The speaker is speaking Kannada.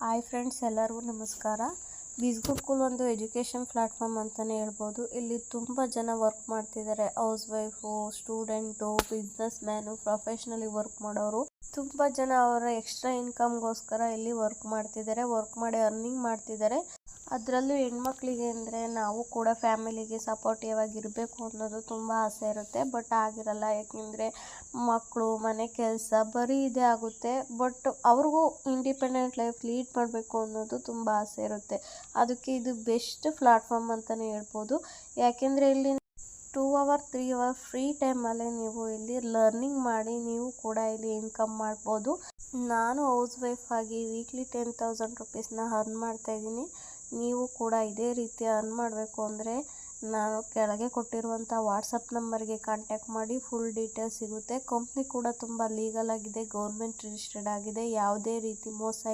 ಹಾಯ್ ಫ್ರೆಂಡ್ಸ್, ಎಲ್ಲರಿಗೂ ನಮಸ್ಕಾರ. ಬಿಸ್ಗುಡ್ಕೂಲ್ ಒಂದು ಎಜುಕೇಷನ್ ಪ್ಲಾಟ್ಫಾರ್ಮ್ ಅಂತಲೇ ಹೇಳ್ಬೋದು. ಇಲ್ಲಿ ತುಂಬ ಜನ ವರ್ಕ್ ಮಾಡ್ತಿದ್ದಾರೆ. House wife student business man professionally work ಮಾಡೋರು. ತುಂಬ ಜನ ಅವರ ಎಕ್ಸ್ಟ್ರಾ ಇನ್ಕಮ್ಗೋಸ್ಕರ ಇಲ್ಲಿ ವರ್ಕ್ ಮಾಡ್ತಿದ್ದಾರೆ. ವರ್ಕ್ ಮಾಡಿ ಅರ್ನಿಂಗ್ ಮಾಡ್ತಿದ್ದಾರೆ. ಅದರಲ್ಲೂ ಹೆಣ್ಮಕ್ಳಿಗೆ ಅಂದರೆ ನಾವು ಕೂಡ ಫ್ಯಾಮಿಲಿಗೆ ಸಪೋರ್ಟಿವ್ ಆಗಿರಬೇಕು ಅನ್ನೋದು ತುಂಬ ಆಸೆ ಇರುತ್ತೆ. ಬಟ್ ಆಗಿರಲ್ಲ ಯಾಕೆಂದರೆ ಮಕ್ಕಳು ಮನೆ ಕೆಲಸ ಬರೀ ಇದೇ ಆಗುತ್ತೆ. ಬಟ್ ಅವ್ರಿಗೂ ಇಂಡಿಪೆಂಡೆಂಟ್ ಲೈಫ್ ಲೀಡ್ ಮಾಡಬೇಕು ಅನ್ನೋದು ತುಂಬ ಆಸೆ ಇರುತ್ತೆ. ಅದಕ್ಕೆ ಇದು ಬೆಸ್ಟ್ ಪ್ಲಾಟ್ಫಾರ್ಮ್ ಅಂತಲೇ ಹೇಳ್ಬೋದು. ಯಾಕೆಂದರೆ ಇಲ್ಲಿ two hour, three hour free ಟೈಮಲ್ಲೇ ನೀವು ಇಲ್ಲಿ ಲರ್ನಿಂಗ್ ಮಾಡಿ ನೀವು ಕೂಡ ಇಲ್ಲಿ ಇನ್ಕಮ್ ಮಾಡ್ಬೋದು. ನಾನು ಹೌಸ್ ವೈಫ್ ಆಗಿ ವೀಕ್ಲಿ ಟೆನ್ ತೌಸಂಡ್ ರುಪೀಸ್ನ ಅರ್ನ್ ಮಾಡ್ತಾಯಿದ್ದೀನಿ ನೀವು ಕೂಡ ಇದೇ ರೀತಿ ಅರ್ನ್ ಮಾಡಬೇಕು ಅಂದರೆ ನಾನು ಕೆಳಗೆ ಕೊಟ್ಟಿರುವಂಥ ವಾಟ್ಸಪ್ ನಂಬರ್ಗೆ ಕಾಂಟ್ಯಾಕ್ಟ್ ಮಾಡಿ ಫುಲ್ ಡೀಟೇಲ್ಸ್ ಸಿಗುತ್ತೆ. ಕಂಪ್ನಿ ಕೂಡ ತುಂಬ ಲೀಗಲ್ ಆಗಿದೆ ಗೌರ್ಮೆಂಟ್ ರಿಜಿಸ್ಟರ್ಡ್ ಆಗಿದೆ. ಯಾವುದೇ ರೀತಿ ಮೋಸ